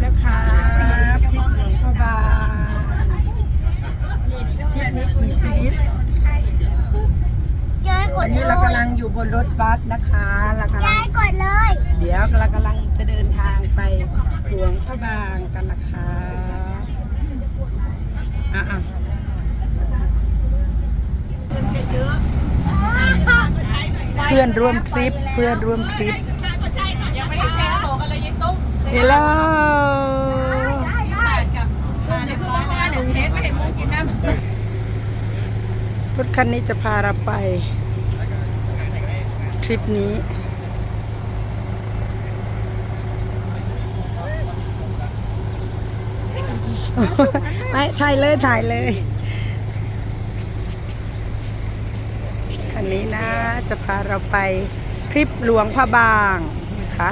แล้วครับทริปหลวงพ่อบางทริปนี้กี่ชีวิตยายกวัดนเลนี้เรากำยลังอยู่บนรถบัสนะคะเรากำลัยางยกดเลยเดี๋ยวเรากำลังจะเดินทางไปหลวงพระบางกันนะคะอะอะเพื่อนร่วมทริปเพื่อนร่วมทริป เฮลโลรถคันนี้จะพาเราไป ทริปนี้ไม่ถ่ายเลยถ่ายเลย คันนี้นะจะพาเราไปทริปหลวงพระบางนะคะ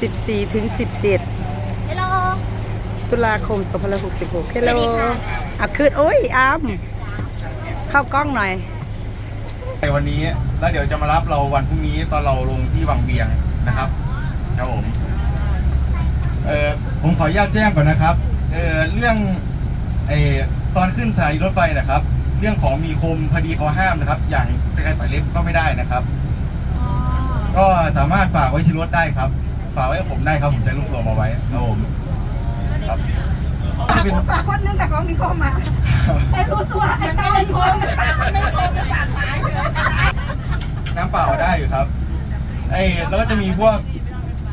14 ถึง17ฮัลโหลตุลาคม 2566เฮลโลอะขึ้นโอ้ยอามเข้ากล้องหน่อย ในวันนี้แล้วเดี๋ยวจะมารับเราวันพรุ่งนี้ตอนเราลงที่วังเวียงนะครับครับผมเออผมขออนุญาตแจ้งก่อนนะครับเออเรื่องไอตอนขึ้นสถานีรถไฟนะครับ เรื่องของมีคมพอดีเขาห้ามนะครับ อย่างการต่อยเล็บก็ไม่ได้นะครับ ก็สามารถฝากไว้ที่รถได้ครับ ฝากไว้กับผมได้ครับผมจะรวบรวมเอาไว้ครับผมครับจะเป็นฝากคนนึงแต่ของมีข้อมาให้รู้ตัวไอ้ตาไม่คมไม่คมปากหมายน้ำเปล่าได้อยู่ครับไอ้แล้วก็จะมีพวก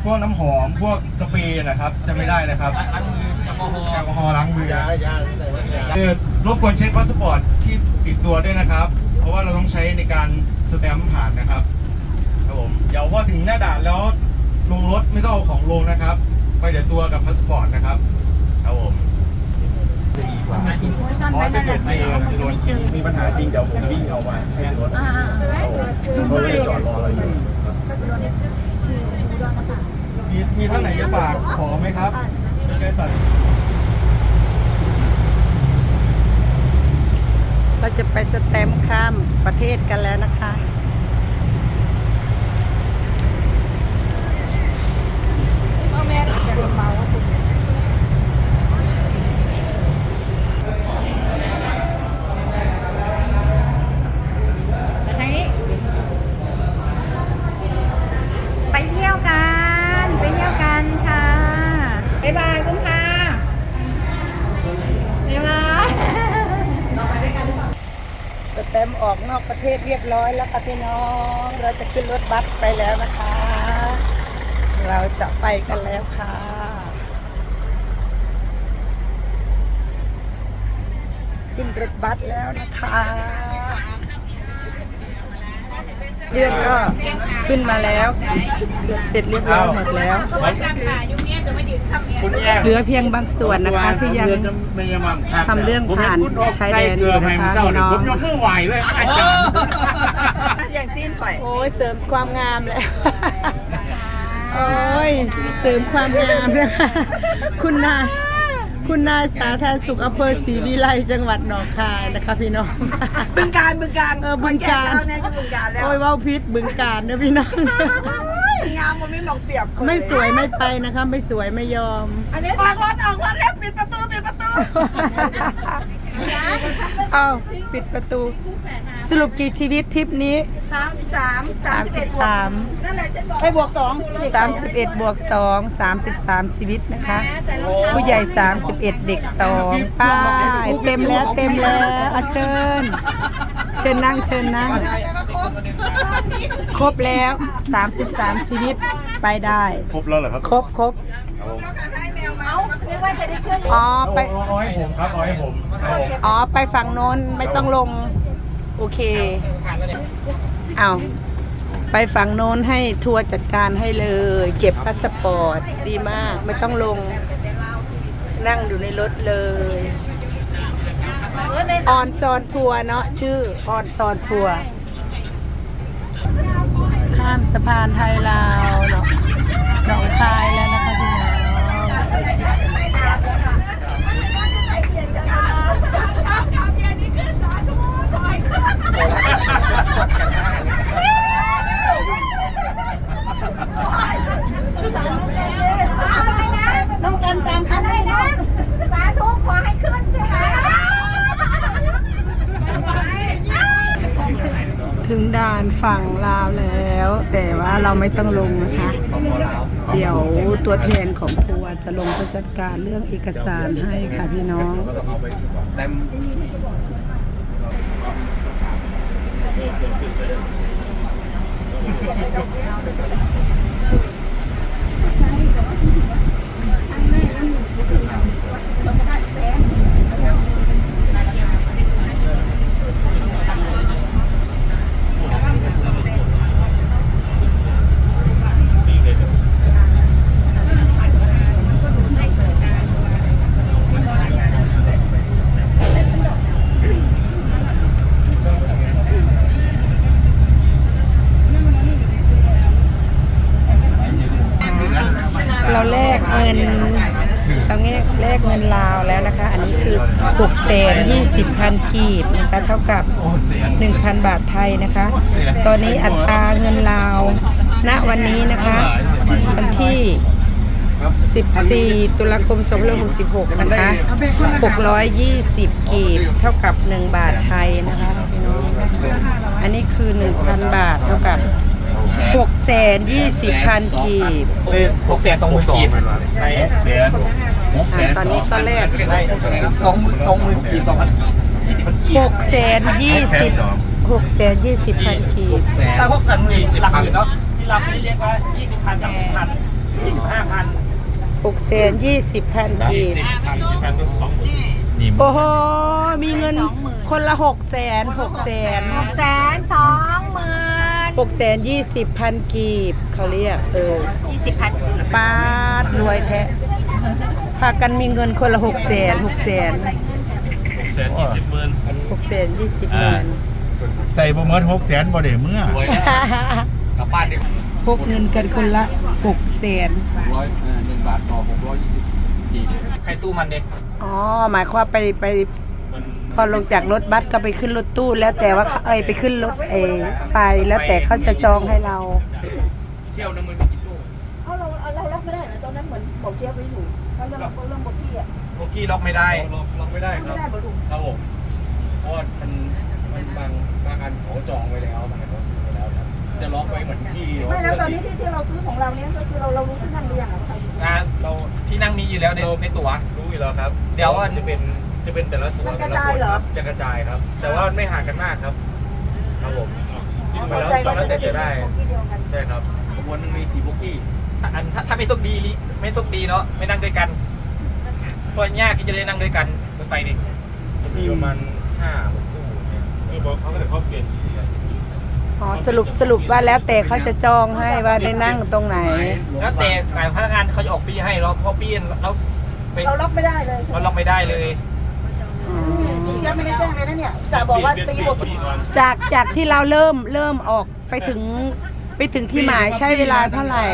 พวกน้ำหอมพวกสเปรย์นะครับ จะไม่ได้นะครับล้างมือแอลกอฮอล์แอลกอฮอล์ล้างมือเออรบกวนเช็คพาสปอร์ตที่ติดตัวด้วยนะครับ เพราะว่าเราต้องใช้ในการสแตมป์ผ่านนะครับครับผมเดี๋ยวพอถึงหน้าด่านแล้ว ลงรถไม่ต้องเอาของลงนะครับ ไปเดี๋ยวตัวกับพาสปอร์ตนะครับครับผมจะดีกว่าเพราะถ้าเกิดไม่โดนมีปัญหาจริงเดี๋ยวผมวิ่งเอามาให้ในรถครับผมเขาไม่ได้จอดรอเราอยู่มีมีท่านไหนจะฝากขอไหมครับแกตัดเราจะไปสแตมป์ข้ามประเทศกันแล้วนะคะ ไปเที่ยวกัน ไปเที่ยวกันค่ะ บ๊ายบายคุณค่ะบ๊ายบายสแตมออกนอกประเทศเรียบร้อยแล้วค่ะพี่น้อง เราจะขึ้นรถบัสไปแล้วนะ จะไปกันแล้วค่ะ ขึ้นรถบัสแล้วนะคะเพื่อนก็ขึ้นมาแล้วเกือบเสร็จเรียบร้อยหมดแล้วคุณแย่เหลือเพียงบางส่วนนะคะที่ยังทำเรื่องผ่านชายแดนอยู่นะคะพี่น้องผมยกมือไหวเลยอาจารย์อย่างจีนปล่อยโอ้ยเสริมความงามเลย โอ้ยเสริมความงามนะคะ คุณนายคุณนายสาธารณสุขอำเภอศรีวิไลจังหวัดหนองคายนะคะพี่น้อง บึงการบึงการเออบึงกาฬขอนแเนี่ยอยู่บึงการแล้วโอ้ยเว้าพิษบึงการเนอะพี่น้องงามมันไม่หมองเปรียบไม่สวยไม่ไปนะคะ ไม่สวยไม่ยอมออกรถออกรถแล้วปิดประตูปิดประตู เอาปิดประตู สรุปกี่ชีวิตทริปนี้ สามสิบสาม33นั่นแหละจะบอกให้บวก2 31บวก2 33 ชีวิตนะคะ ผู้ใหญ่ 31 เด็ก 2 ป้ายเต็มแล้วเต็มแล้วอะเชิญ เชิญนั่งเชิญนั่ง ครบแล้ว 33 ชีวิตไปได้ ครบแล้วเหรอครับครบครบเรียกว่าจะได้เครื่องอ๋อเอาไปเอาเอาให้ผมครับเอาให้ผมครับผมอ๋อไปฝั่งโน้นไม่ต้องลง โอเคเอาไปฝั่งโน้นให้ทัวร์จัดการให้เลย เก็บพาสปอร์ตดีมากไม่ต้องลง นั่งอยู่ในรถเลยออนซอนทัวร์เนาะชื่อออนซอนทัวร์ข้ามสะพานไทยลาวเนาะหนองคายแล้วนะคะพี่น้อง น้องกันตา การฝั่งลาวแล้ว แต่ ว่าเราไม่ต้องลงนะคะ เดี๋ยวตัวแทนของทัวร์จะลงไปจัดการเรื่องเอกสารให้ค่ะพี่น้องเราแลกเงินเราแลกแลกเงินลาวแล้วนะคะ อันนี้คือ6แสน20พันกีบนะคะเท่ากับ 1,000 บาทไทยนะคะ ตอนนี้อัตราเงินลาวณวันนี้นะคะ วันที่ 14 ตุลาคม2566 นะคะ 620 กีบ เท่ากับ 1 บาทไทยนะคะพี่น้อง อันนี้คือ 1,000 บาทเท่ากับ 6แสน20พันกีบ หกแสนตรงมือกีบในแสนหกแสอ่านตอนนี้ก็แลก สองตรงมือกีบสองพันยี่สิบพันกีบหกแสนยี่สิบหกแสนยี่สิบพันกีบถ้าพวกสันกีบหลักหมื่นเนาะที่เราไม่เรียกว่ายี่สิบพันสามสิบพันยี่สิบห้าพันหกแสนยี่สิบพันกีบ พันยี่สิบพันเป็นสองหมื่นนี่โอ้โห มีเงินคนละหกแสนหกแสนหกแสนสองหมื่น หกแสนยี่สิบพันกีบเขาเรียก เออยี่สิบพันป้าดรวยแท้พากันมีเงินคนละหกแสนหกแสนแสนยี่สิบหมื่นหกแสนยี่สิบเงินใส่บ่เมิดหกแสนบ่ได้เมื่อรวยกลับบ้านเด็กพกเงินกันคนละหกแสนร้อยหนึ่งบาทต่อหกร้อยยี่สิบกีบใครตู้มันเด็กอ๋อหมายความว่าไปไป พอลงจากรถบัสก็ไปขึ้นรถตู้แล้วแต่ว่าเขาเอ้ยไปขึ้นรถเออไฟแล้วแต่เขาจะจองให้เรา เที่ยวนึงมันมีกี่ตู้เอาเราเรารับไม่ได้นะตอนนั้นเหมือนบอกเจี๊ยบไว้อยู่เราเรื่องเรื่องบอกพี่อะโบกี้ล็อกไม่ได้ล็อกล็อกไม่ได้คไม่รับ ได้บอกลุงครับผมเพราะว่ามันมันบางบางอันเขาจองไว้แล้วบางอันเขาซื้อไว้แล้วครับ จะล็อกไว้เหมือนที่ไม่แล้วตอนนี้ที่ที่เราซื้อของเราเนี้ยก็คือเราเรารู้ที่นั่งหรือยังอะใครงานเราที่นั่งมีอยู่แล้วในในตั๋วรู้อยู่แล้วครับ เดี๋ยวว่าจะเป็น จะเป็นแต่ละตัวแต่ละคนครับจะกระจายครับ แต่ว่าไม่ห่างกันมากครับ ครับผมมาแล้วใจมาว่าแล้วจะแต่ได้จะได้ ของที่เดียวกัน ใช่ครับ ขบวนมันมีกี่โบกี้อันถ้าถ้าไม่ตกดีลิไม่ตกดีเนาะไม่นั่งด้วยกันเพราะยากที่จะได้นั่งด้วยกันรถไฟนี่จะมีประมาณห้าหกตู้เนี่ยอ๋อสรุปสรุปว่าแล้วแต่เขาจะจองให้ว่าได้นั่งตรงไหน แล้วแต่การพนักงานเขาจะออกปีให้เราเพราะปีเราไปเรารับไม่ได้เลย เราล็อกไม่ได้เลย มีแค่ไม่ได้แจ้งเลยนะเนี่ยจะบอกว่าตีบทจากจากที่เราเริ่มเริ่มออกไปถึงไปถึงที่หมายใช้เวลาเท่าไหร่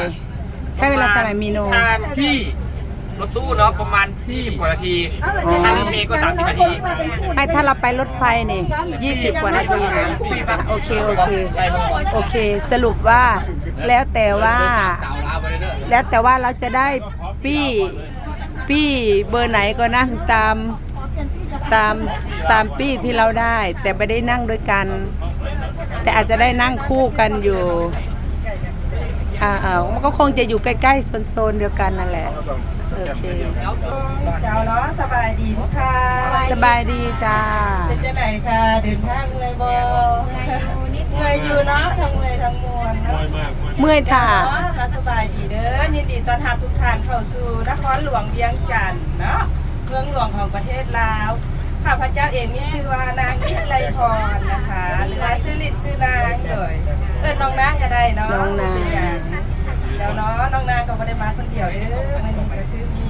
ใช้เวลาเท่าไหร่มีโนทางพี่รถตู้เนาะประมาณ20กว่านาทีเอาเลยทางรถเมย์ก็30นาทีไม่ถ้าเราไปรถไฟนี่ยี่สิบกว่านาทีนะโอเคโอเคโอเค สรุปว่าแล้วแต่ว่า แล้วแต่ว่าเราจะได้ปี้ปี้เบอร์ไหนก็นั่งตาม ตามตามปี้ที่เราได้ แต่ไม่ได้นั่งด้วยกัน แต่อาจจะได้นั่งคู่กันอยู่อ่าอ่ามันก็คงจะอยู่ใกล้ๆโซนๆเดียวกันนั่นแหละโอเคเจ้าเนาะสบายดีทุกค่ะสบายดีจ้าเป็นจะไหนค่ะเดินทางเมื่อยบ่เมื่อยอยู่เนาะทั้งเมื่อยทั้งมวลเนาะเมื่อยท่าเนาะก็สบายดีเด้อยินดีต้อนรับทุกท่านเข้าสู่นครหลวงเวียงจันทน์เนาะเมืองหลวงของประเทศลาว ข้าพเจ้าเองมีชื่อว่านางวิไลพรนะคะหรือว่าชื่อลินชื่อนางเลยเอิ้นน้องนางก็ได้เนาะน้องนางเจ้าเนาะน้องนางก็บ่ได้มาคนเดียวเด้อมันนี้ก็คือมี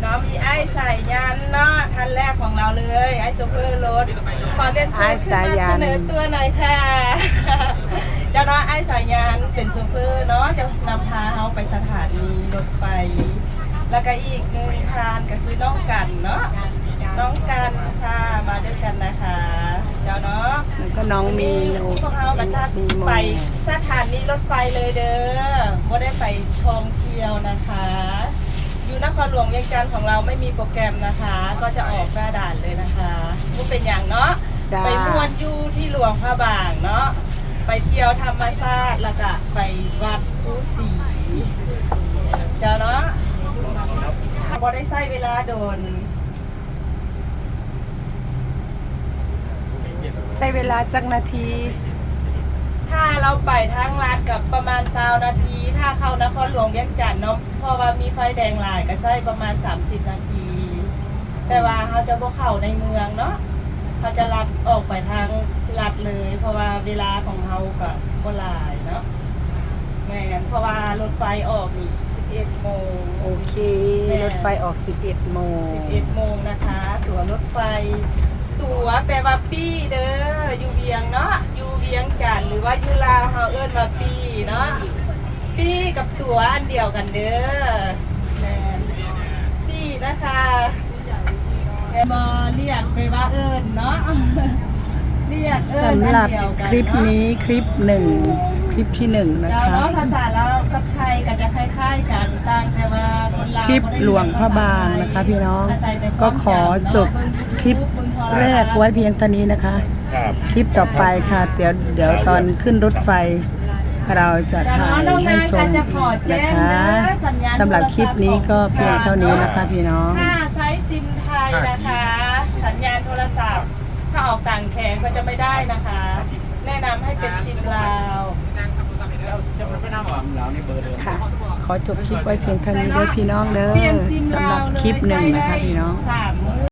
เนาะมีไอ้สายยันเนาะท่านแรกของเราเลยไอ้โซเฟอร์รถขอเรียนเชิญขึ้นมาเสนอตัวหน่อยค่ะเจ้าเนาะไอ้สายยันเป็นโซเฟอร์เนาะจะนำพาเราไปสถานีรถไฟ แล้วก็อีกหนึ่งทานก็คือน้องกันเนาะน้องกันค่ะมาด้วยกันนะคะ เจ้าเนาะแล้วก็น้องมีโนพวกเราก็จะมีโมไปสถานีรถไฟเลยเด้อไม่ได้ไปท่องเที่ยวนะคะอยู่นครหลวงเวียงจันทร์ของเราไม่มีโปรแกรมนะคะ ก็จะออกหน้าด่านเลยนะคะก็เป็นอย่างเนาะจ้าไปม่วนอยู่ที่หลวงพระบางเนาะไปเที่ยวธรรมชาติแล้วก็ไปวัดภูสีเจ้าเนาะ พอได้ใช้เวลาโดน ใช้เวลาจักนาที ถ้าเราไปทางลาดกับประมาณซาวนาที ถ้าเข้านครหลวงเวียงจันทน์เนาะเพราะว่ามีไฟแดงหลายก็ใช้ประมาณ 30 นาที แต่ว่าเขาจะบ่เข้าในเมืองเนาะเขาจะลัดออกไปทางลัดเลย เพราะว่าเวลาของเขาก็บ่หลายเนาะแม่นเพราะว่ารถไฟออกนี่ 11โมง โอเครถไฟออก 11โมง11โมงนะคะ ตั๋วรถไฟ ตั๋วแปลว่าปี้เด้ออยู่เวียงเนาะอยู่เวียงจันทน์หรือว่าอยู่ลาวเฮาเอิ้นว่าปี้เนาะปี้กับตั๋วอันเดียวกันเด้อแม่นปี้นะคะแม่บอเรียกไปว่าเอิ้นเนาะเรียกเอิ้นสำอัหรับนเดียวกันคลิปเนาะ นี้คลิปหนึ่งคลิปที่หนึ่งนะเจ้าคะ เนาะภาษาเราว กับไทยก็จะคล้ายๆกันต่างแต่ว่าคนลาวคลิปบ่ได้หลวงพระบางนะคะพี่น้องอาศัยแต่คก็วามขอจบเนาะเงคลิป YouTube เบิ่งโทรทัศน์แรกไว้เพียงเท่านี้นะคะ ครับคลิปต่อไปค่ะ เดี๋ยวเดี๋ยวตอนขึ้นรถไฟ เราจะถ่ายให้ชมนะคะสำหรับคลิปนี้ก็เพียงเท่านี้นะคะพี่น้อง ถ้าใช้ซิมไทยนะคะ สัญญาณโทรศัพท์ ถ้าออกต่างแขนก็จะไม่ได้นะคะ แนะนำให้เป็นซิมลาว ค่ะ ขอจบคลิปไว้เพียงเท่านี้เด้อพี่น้องเด้อเปลี่ยนซิมสำหลารับวเลยคลิปหนึ่งใช้นะคะได้พี่น้องสามโม